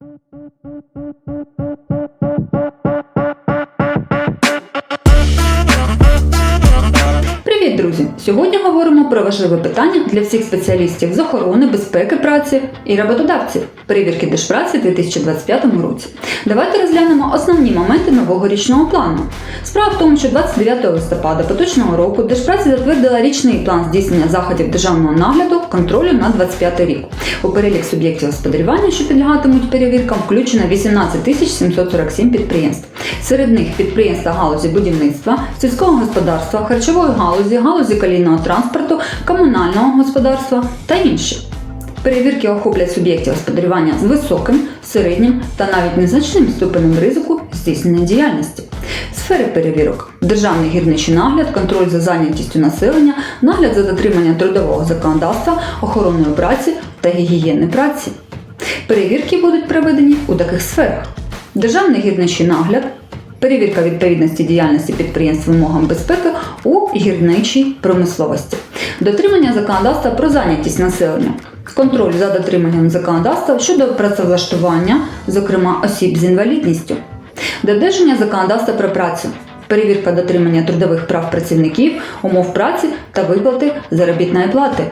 Thank you. Сьогодні говоримо про важливе питання для всіх спеціалістів з охорони, безпеки праці і роботодавців перевірки Держпраці у 2025 році. Давайте розглянемо основні моменти нового річного плану. Справа в тому, що 29 листопада поточного року Держпраці затвердила річний план здійснення заходів державного нагляду контролю на 25 рік. У перелік суб'єктів господарювання, що підлягатимуть перевіркам, включено 18 тисяч 747 підприємств. Серед них підприємства галузі будівництва, сільського господарства, харчової галузі, галузі колійного транспорту, комунального господарства та інші. Перевірки охоплять суб'єктів господарювання з високим, середнім та навіть незначним ступенем ризику здійснення діяльності. Сфери перевірок: державний гірничий нагляд, контроль за зайнятістю населення, нагляд за дотриманням трудового законодавства, охороною праці та гігієни праці. Перевірки будуть проведені у таких сферах: державний гірничий нагляд, перевірка відповідності діяльності підприємств вимогам безпеки у гірничій промисловості, дотримання законодавства про зайнятість населення, контроль за дотриманням законодавства щодо працевлаштування, зокрема осіб з інвалідністю, додержання законодавства про працю. Перевірка дотримання трудових прав працівників, умов праці та виплати заробітної плати.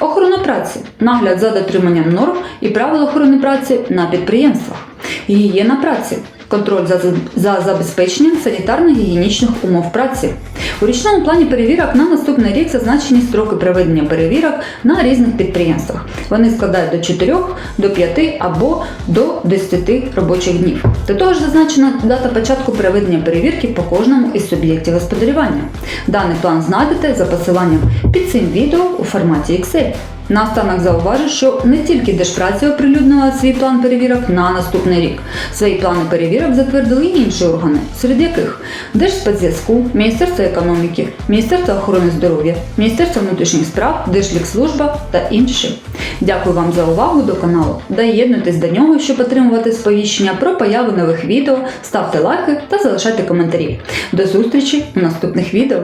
Охорона праці, нагляд за дотриманням норм і правил охорони праці на підприємствах, гігієна праці, контроль за, за забезпеченням санітарно-гігієнічних умов праці. У річному плані перевірок на наступний рік зазначені строки проведення перевірок на різних підприємствах. Вони складають до 4, до 5 або до 10 робочих днів. До того ж зазначена дата початку проведення перевірки по кожному із суб'єктів господарювання. Даний план знайдете за посиланням під цим відео у форматі Excel. Наостанок зауважу, що не тільки Держпраця оприлюднила свій план перевірок на наступний рік. Свої плани перевірок затвердили й інші органи, серед яких Держспецзв'язку, Міністерство економіки, Міністерство охорони здоров'я, Міністерство внутрішніх справ, Держлікслужба та інші. Дякую вам за увагу до каналу. Доєднуйтесь до нього, щоб отримувати сповіщення про появу нових відео, ставте лайки та залишайте коментарі. До зустрічі у наступних відео.